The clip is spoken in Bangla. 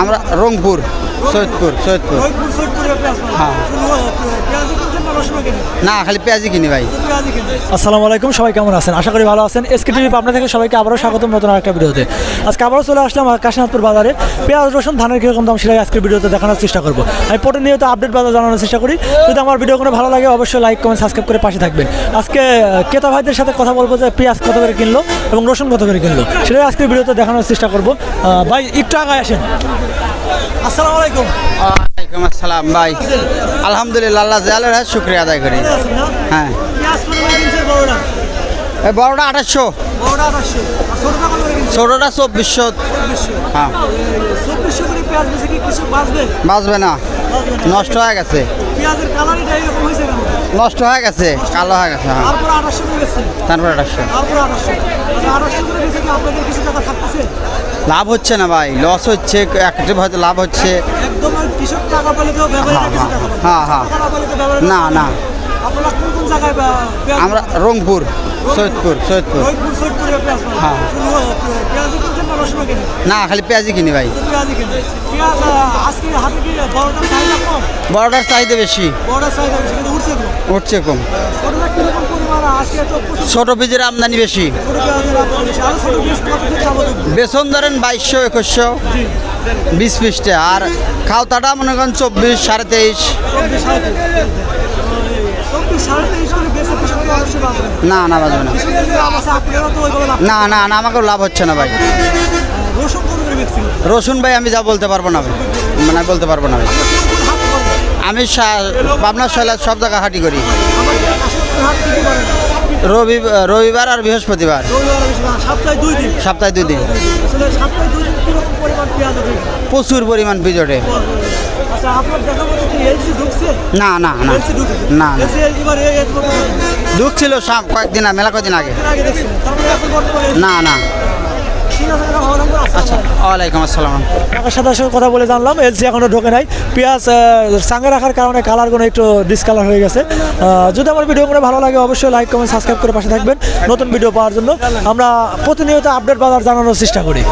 আমরা রংপুর। সৈয়দপুর সৈয়দপুর। হ্যাঁ। না খালি পেঁয়াজি কিনি ভাই। আসসালামু আলাইকুম সবাই কেমন আছেন? আশা করি ভালো আছেন। এসকে টিভি পাবনা থেকে সবাইকে আবারও স্বাগতম নতুন একটা ভিডিওতে। আজকে আবারও চলে আসলাম কাশীনাথপুর বাজারে। পেঁয়াজ রসুন ধানের কীরকম দাম সেটাই আজকের ভিডিওতে দেখানোর চেষ্টা করব। আমি প্রতিনিয়ত আপডেট বাজার জানানোর চেষ্টা করি। যদি আমার ভিডিও কোনো ভালো লাগে অবশ্যই লাইক কমেন্ট সাবস্ক্রাইব করে পাশে থাকবেন। আজকে ক্রেতা ভাইদের সাথে কথা বলব যে পেঁয়াজ কত করে কিনলো এবং রসুন কত করে কিনলো। সেটাই আজকের ভিডিওতে দেখানোর চেষ্টা করব। ভাই একটু আগায় আসেন। আলাইকুম আসসালাম ভাই শুক্রিয়া আদায় করি? হ্যাঁ বড়টা? হ্যাঁ বাঁচবে না। নষ্ট হয়ে গেছে নষ্ট হয়ে গেছে কালো হয়ে গেছে হ্যাঁ। তারপরে আঠাশশো থাকতেছে? লাভ হচ্ছে না ভাই লস হচ্ছে একটা হয়তো লাভ হচ্ছে। হ্যাঁ, পাবে। হ্যাঁ, হ্যাঁ। না না, আমরা রংপুর সৈয়দপুর সৈয়দপুর। হ্যাঁ। না খালি পেঁয়াজি কিনি ভাই। বড়টার চাহিদা বেশি। উঠছে কম। ছোট বীজের আমদানি বেশি? বেতন ধরেন বাইশশো একুশশো বিশ পিসটা আর খাওতাটা মনে করেন চব্বিশ সাড়ে তেইশ। না না বাজবে না না না না আমাকেও লাভ হচ্ছে না ভাই রসুন ভাই আমি যা বলতে পারব না ভাই মানে বলতে পারব না ভাই? আমি পাবনা শৈলা সব জায়গা হাঁটি করি আমাদের কাশীপুর হাট কি কি করেন? রবি রবিবার আর বৃহস্পতিবার রবিবার সপ্তাহে দুই দিন। প্রচুর পরিমাণ বিজটে আচ্ছা, আপনার দেখা মতো কি LC ঢুকছে? না না না? না ঢুকছিল সব কয়েকদিন মেলা কয়েকদিন আগে। না না। আচ্ছা ওয়ালাইকুম আসসালাম। টাকার সাথে কথা বলে জানলাম এলসি এখনও ঢোকে নাই। পেঁয়াজ আহ, সাঙ্গে রাখার কারণে কালারগুলো একটু ডিসকালার হয়ে গেছে। যদি আমার ভালো লাগে অবশ্যই লাইক কমেন্ট সাবস্ক্রাইব করে পাশে থাকবেন। নতুন ভিডিও পাওয়ার জন্য আমরা প্রতিনিয়ত আপডেট বাজার জানানোর চেষ্টা করি।